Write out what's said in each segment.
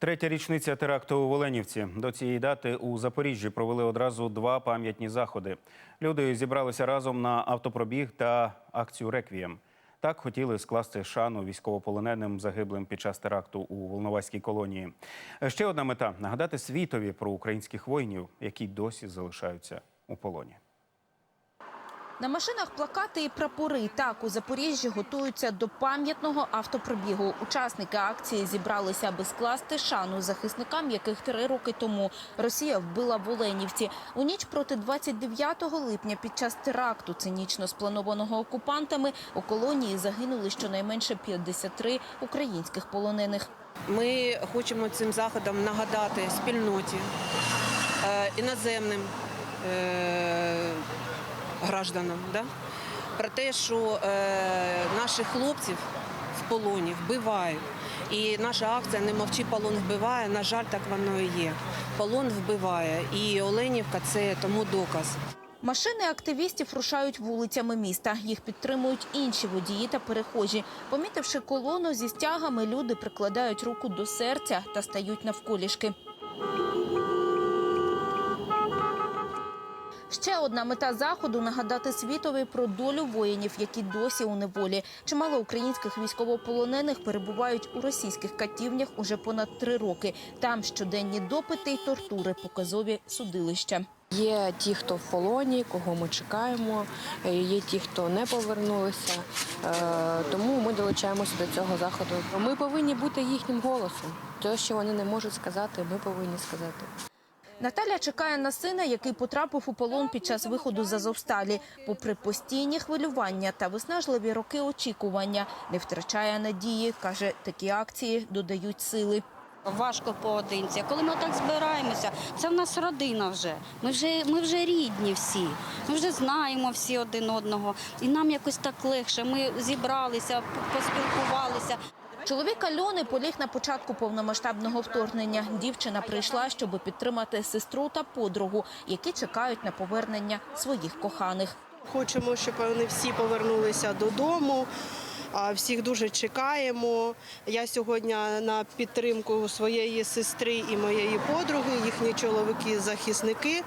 Третя річниця теракту у Оленівці. До цієї дати у Запоріжжі провели одразу два пам'ятні заходи. Люди зібралися разом на автопробіг та акцію Реквієм. Так хотіли скласти шану військовополоненим загиблим під час теракту у Волноваській колонії. Ще одна мета нагадати світові про українських воїнів, які досі залишаються у полоні. На машинах плакати і прапори. Так, у Запоріжжі готуються до пам'ятного автопробігу. Учасники акції зібралися, аби скласти шану захисникам, яких три роки тому Росія вбила в Оленівці. У ніч проти 29 липня під час теракту, цинічно спланованого окупантами, у колонії загинули щонайменше 53 українських полонених. Ми хочемо цим заходом нагадати спільноті, е, іноземним е, гражданам да? про те, що е, наших хлопців в полоні вбивають. І наша акція Не мовчи, полон вбиває. На жаль, так воно і є. Полон вбиває. І Оленівка це тому доказ. Машини активістів рушають вулицями міста. Їх підтримують інші водії та перехожі. Помітивши колону зі стягами, люди прикладають руку до серця та стають навколішки. Ще одна мета заходу нагадати світові про долю воїнів, які досі у неволі. Чимало українських військовополонених перебувають у російських катівнях уже понад три роки. Там щоденні допити й тортури, показові судилища. Є ті, хто в полоні, кого ми чекаємо, е, є ті, хто не повернулися. Е, Тому ми долучаємося до цього заходу. Ми повинні бути їхнім голосом. Те, що вони не можуть сказати, ми повинні сказати. Наталя чекає на сина, який потрапив у полон під час виходу з Азовсталі. Попри постійні хвилювання та виснажливі роки очікування, не втрачає надії. Каже, такі акції додають сили. Важко поодинці. Коли ми так збираємося, це в нас родина вже. Ми вже ми вже рідні всі. Ми вже знаємо всі один одного. І нам якось так легше. Ми зібралися, поспілкувалися. Чоловік Альони поліг на початку повномасштабного вторгнення. Дівчина прийшла, щоб підтримати сестру та подругу, які чекають на повернення своїх коханих. Хочемо, щоб вони всі повернулися додому. Всіх дуже чекаємо. Я сьогодні на підтримку своєї сестри і моєї подруги, їхні чоловіки-захисники.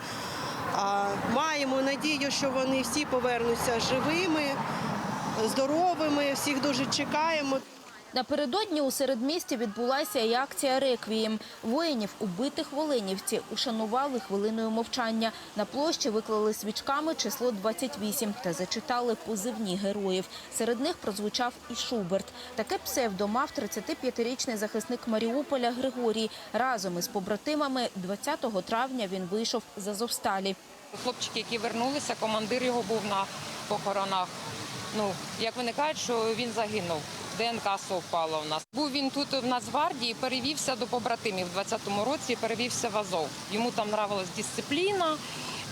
Маємо надію, що вони всі повернуться живими, здоровими. Всіх дуже чекаємо. Напередодні у середмісті відбулася і акція «Реквієм». Воїнів, убитих в Оленівці, ушанували хвилиною мовчання. На площі виклали свічками число 28 та зачитали позивні героїв. Серед них прозвучав і Шуберт. Таке псевдо мав 35-річний захисник Маріуполя Григорій. Разом із побратимами 20 травня він вийшов з Азовсталі. Хлопчики, які вернулися, командир його був на похоронах. Ну, як вони кажуть, що він загинув. ДНК совпало в нас. Був він тут в Нацгвардії, перевівся до побратимів в 20-му році, перевівся в Азов. Йому там нравилась дисципліна,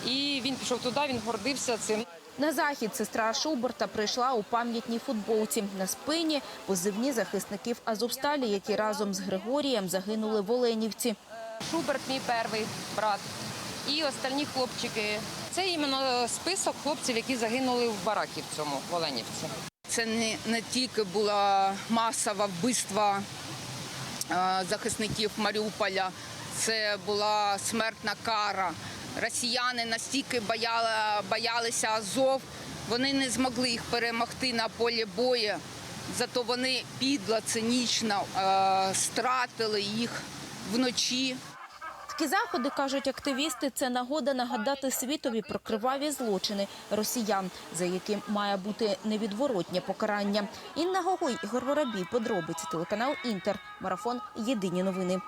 і він пішов туди, він гордився цим. На захід сестра Шуберта прийшла у пам'ятній футболці. На спині позивні захисників Азовсталі, які разом з Григорієм загинули в Оленівці. Шуберт, мій перший брат, і остальні хлопчики. Це іменно список хлопців, які загинули в баракі в цьому в Оленівці. Це не, не тільки була масова вбивства е, захисників Маріуполя, це була смертна кара. Росіяни настільки бояли, боялися Азов, вони не змогли їх перемогти на полі бою. Зато вони підло, цинічно е, стратили їх вночі. Такі заходи, кажуть активісти, це нагода нагадати світові про криваві злочини росіян, за яким має бути невідворотнє покарання. Інна Гогой, Ігор Воробій, подробиці, телеканал Інтер, марафон Єдині новини.